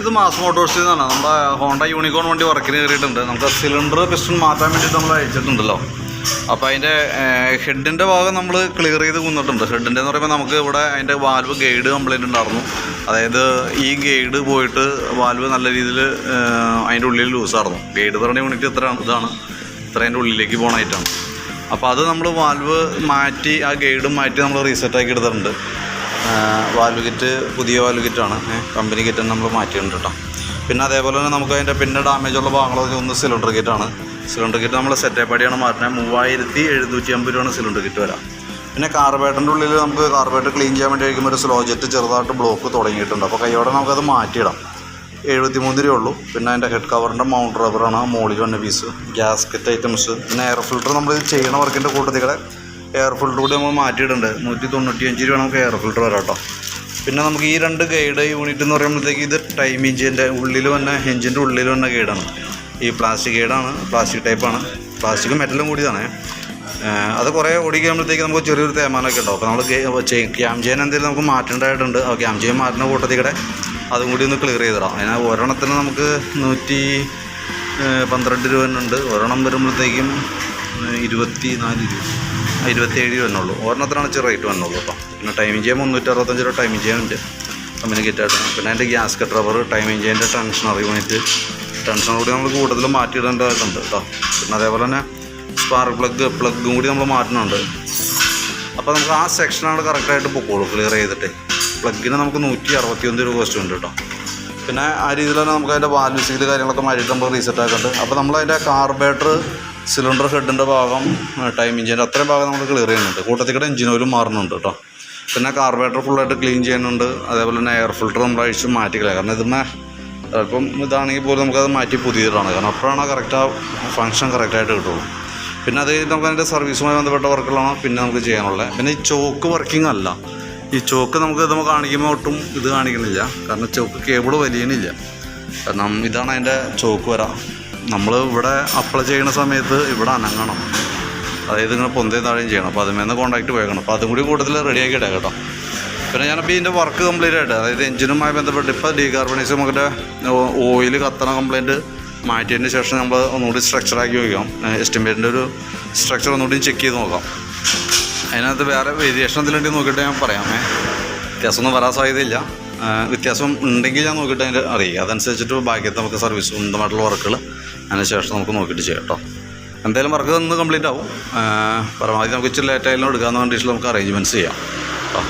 ഇത് മാസ് മോട്ടോഴ്സിൽ നിന്നാണ് നമ്മുടെ ഹോണ്ട യൂണിക്കോൺ വണ്ടി വർക്കിന് കയറിയിട്ടുണ്ട്. നമുക്ക് സിലിണ്ടർ പിസ്റ്റൺ മാറ്റാൻ വേണ്ടിയിട്ട് നമ്മൾ അയച്ചിട്ടുണ്ടല്ലോ. അപ്പോൾ അതിന്റെ ഹെഡിന്റെ ഭാഗം നമ്മൾ ക്ലിയർ ചെയ്ത് കുന്നിട്ടുണ്ട്. ഹെഡിന്റെ എന്ന് പറയുമ്പോൾ നമുക്ക് ഇവിടെ അതിന്റെ വാൽവ് ഗൈഡ് കംപ്ലൈന്റ് ഉണ്ടായിരുന്നു. അതായത് ഈ ഗൈഡ് പോയിട്ട് വാൽവ് നല്ല രീതിയിൽ അതിന്റെ ഉള്ളിൽ ലൂസായിരുന്നു ഗൈഡ് പറഞ്ഞ യൂണിറ്റ് ഇത്ര ഇതാണ്. ഇത്ര അതിന്റെ ഉള്ളിലേക്ക് പോകണമായിട്ടാണ് അപ്പോൾ അത് നമ്മൾ വാൽവ് മാറ്റി ആ ഗൈഡും മാറ്റി നമ്മൾ റീസെറ്റ് ആക്കി എടുത്തിട്ടുണ്ട്. വാൽവ് കിറ്റ് പുതിയ വാൽവ് കിറ്റാണ്. കമ്പനി കിറ്റ് നമ്മൾ മാറ്റിയിട്ടുണ്ട് കേട്ടോ പിന്നെ അതേപോലെ തന്നെ നമുക്ക് അതിന്റെ പിന്നെ ഡാമേജ് ഉള്ള ഭാഗങ്ങളൊക്കെ ഒന്ന് സിലിണ്ടർ കിറ്റാണ് സിലിണ്ടർ കിറ്റ് നമ്മൾ സെറ്റപ്പ് അടിയാണ് മാറ്റുന്നത് മൂവായിരത്തി എഴുന്നൂറ്റി അമ്പത് രൂപയാണ് സിലിണ്ടർ കിറ്റ് വരാം പിന്നെ കാർബേറ്ററിന്റെ ഉള്ളിൽ നമുക്ക് കാർബേറ്റർ ക്ലീൻ ചെയ്യാൻ വേണ്ടി കഴിക്കുമ്പോൾ ഒരു സ്ലോ ജെറ്റ് ചെറുതായിട്ട് ബ്ലോക്ക് തുടങ്ങിയിട്ടുണ്ട്. അപ്പോൾ കൈയോടെ നമുക്കത് മാറ്റിയിടാം. എഴുപത്തി മൂന്ന് രൂപ ഉള്ളൂ. പിന്നെ അതിന്റെ ഹെഡ് കവറിന്റെ മൗണ്ട് റബ്ബറാണ് മോളിൽ വന്ന പീസ് ഗ്യാസ്കറ്റ് ഐറ്റംസ് പിന്നെ എയർ ഫിൽറ്റർ നമ്മൾ ചെയ്യണ വർക്കിന്റെ കൂട്ടത്തികളെ എയർ ഫിൽട്ടർ കൂടി നമ്മൾ മാറ്റിയിട്ടുണ്ട്. നൂറ്റി തൊണ്ണൂറ്റി അഞ്ച് രൂപ നമുക്ക് എയർ ഫിൽറ്റർ വരാം കേട്ടോ. പിന്നെ നമുക്ക് ഈ രണ്ട് ഗൈഡ് യൂണിറ്റ് എന്ന് പറയുമ്പോഴത്തേക്ക് ഇത് ടൈം ഇഞ്ചിന്റെ ഉള്ളിൽ വന്ന എഞ്ചിന്റെ ഉള്ളിൽ വന്ന ഗൈഡാണ് ഈ പ്ലാസ്റ്റിക് ഗൈഡാണ് പ്ലാസ്റ്റിക് ടൈപ്പാണ് പ്ലാസ്റ്റിക്കും മെറ്റലും കൂടിയതാണ്. അത് കുറേ ഓടിക്കുമ്പോഴത്തേക്ക് നമുക്ക് ചെറിയൊരു തേമാനമൊക്കെ ഉണ്ടാവും. അപ്പോൾ നമ്മൾ ക്യാം ചെയ്യാൻ എന്തെങ്കിലും നമുക്ക് മാറ്റേണ്ടതായിട്ടുണ്ട് ആ ക്യാം ചെയ്യാൻ മാറ്റുന്ന കൂട്ടത്തിക്കടെ അതും കൂടി ഒന്ന് ക്ലിയർ ചെയ്തിടാം അതിന് ഒരെണ്ണത്തിന് നമുക്ക് നൂറ്റി പന്ത്രണ്ട് രൂപ ഉണ്ട്. ഒരെണ്ണം വരുമ്പോഴത്തേക്കും ഇരുപത്തി നാല് രൂപ. ഇരുപത്തിയേഴ് രൂപ വന്നുള്ളൂ ഒരെണ്ണത്തിനാണ് ഇച്ചിരി റേറ്റ് വന്നുള്ളൂ കേട്ടോ പിന്നെ ടൈമിംഗ് ചെയ്യാൻ മുന്നൂറ്റി അറുപത്തഞ്ച് രൂപ ടൈമിംഗ് ചെയ്യാനുണ്ട്. കമ്പനി കിറ്റായിട്ട് പിന്നെ അതിന്റെ ഗ്യാസ് കട്ട് റബ്ബർ ടൈമിംഗ് ചെയ്യേന്റെ ടെൻഷനർ യൂണിറ്റ് കൂടി നമ്മൾ കൂടുതൽ മാറ്റിയിടേണ്ടതായിട്ടുണ്ട് കേട്ടോ പിന്നെ അതേപോലെ തന്നെ സ്പാർക്ക് പ്ലഗ് പ്ലഗും കൂടി നമ്മൾ മാറ്റുന്നുണ്ട് അപ്പോൾ നമുക്ക് ആ സെക്ഷനാണ് കറക്റ്റായിട്ട് പൊക്കോളൂ ക്ലിയർ ചെയ്തിട്ട്. പ്ലഗിന് നമുക്ക് നൂറ്റി അറുപത്തി ഒന്ന് രൂപ കോസ്റ്റ് ഉണ്ട് കേട്ടോ പിന്നെ ആ രീതിയിൽ തന്നെ നമുക്ക് അതിന്റെ വാൽ സീൽ കാര്യങ്ങളൊക്കെ മാറ്റിയിട്ട് നമ്മൾ റീസെറ്റ് ആക്കുന്നുണ്ട് അപ്പോൾ നമ്മൾ അതിന്റെ കാർബേറ്റർ സിലിണ്ടർ ഹെഡിന്റെ ഭാഗം ടൈം ഇഞ്ചിന്റെ അത്രയും ഭാഗം നമ്മൾ ക്ലിയർ ചെയ്യുന്നുണ്ട്. കൂട്ടത്തിൽ കൂടെ എഞ്ചിൻ ഓയിലും മാറുന്നുണ്ട് കേട്ടോ പിന്നെ കാർബേറ്റർ ഫുള്ളായിട്ട് ക്ലീൻ ചെയ്യുന്നുണ്ട്. അതേപോലെ തന്നെ എയർ ഫിൽറ്റർ നമ്മൾ അഴിച്ച് മാറ്റിക്കളയാം കാരണം ഇതിന് ചിലപ്പം ഇതാണെങ്കിൽ പോലും നമുക്കത് മാറ്റി പുതിയതാണ്. കാരണം അപ്പോഴാണ് കറക്റ്റ് ആ ഫങ്ഷൻ കറക്റ്റായിട്ട് കിട്ടുള്ളൂ. പിന്നെ അത് കഴിഞ്ഞിട്ട് നമുക്ക് അതിന്റെ സർവീസുമായി ബന്ധപ്പെട്ട വർക്കുകളാണ് പിന്നെ നമുക്ക് ചെയ്യാനുള്ളത് പിന്നെ ഈ ചോക്ക് വർക്കിംഗ് അല്ല. ഈ ചോക്ക് നമുക്ക് ഇത് കാണിക്കുമ്പോൾ ഒട്ടും ഇത് കാണിക്കുന്നില്ല. കാരണം ചോക്ക് കേബിൾ വലിയനില്ല കാരണം ഇതാണ് അതിന്റെ ചോക്ക് വര. നമ്മൾ ഇവിടെ അപ്ലൈ ചെയ്യുന്ന സമയത്ത് ഇവിടെ അനങ്ങണം. അതായത് ഇങ്ങനെ പൊന്തയും താഴെയും ചെയ്യണം. അപ്പോൾ അതുമേന്ന് കോൺടാക്റ്റ് പോയേക്കണം അപ്പോൾ അതും കൂടി കൂടുതൽ റെഡിയാക്കി ഇടാം കേട്ടോ. പിന്നെ ഞാനപ്പോൾ ഇതിന്റെ വർക്ക് കംപ്ലീറ്റ് ആയിട്ട് അതായത് എഞ്ചിനുമായി ബന്ധപ്പെട്ട് ഇപ്പോൾ ഡീകാർബണൈസ് നമുക്കിന്റെ ഓയിൽ കത്തണ കംപ്ലൈന്റ് മാറ്റിയതിന് ശേഷം നമ്മൾ ഒന്നുകൂടി സ്ട്രക്ചറാക്കി നോക്കാം. എസ്റ്റിമേറ്റിന്റെ ഒരു സ്ട്രക്ചർ ഒന്നുകൂടി ചെക്ക് ചെയ്ത് നോക്കാം. അതിനകത്ത് വേറെ വേരിയേഷൻ എന്തെങ്കിലും നോക്കിയിട്ട് ഞാൻ പറയാമേ വ്യത്യാസമൊന്നും വരാൻ സാധ്യതയില്ല. വ്യത്യാസം ഉണ്ടെങ്കിൽ ഞാൻ നോക്കിയിട്ട് അതിന്റെ അറിയുക. അതനുസരിച്ചിട്ട് ബാക്കിയത്തെ നമുക്ക് സർവീസ് സ്വന്തമായിട്ടുള്ള വർക്കുകൾ അതിന് ശേഷം നമുക്ക് നോക്കിയിട്ട് ചെയ്യാം കേട്ടോ. എന്തായാലും വർക്ക് ഒന്ന് കംപ്ലീറ്റ് ആവും. പരമാവധി നമുക്ക് ഇച്ചിരി ലേറ്റ് എടുക്കാമെന്ന എടുക്കാവുന്ന കണ്ടീഷനിൽ നമുക്ക് അറേഞ്ച്മെന്റ്സ് ചെയ്യാം കേട്ടോ.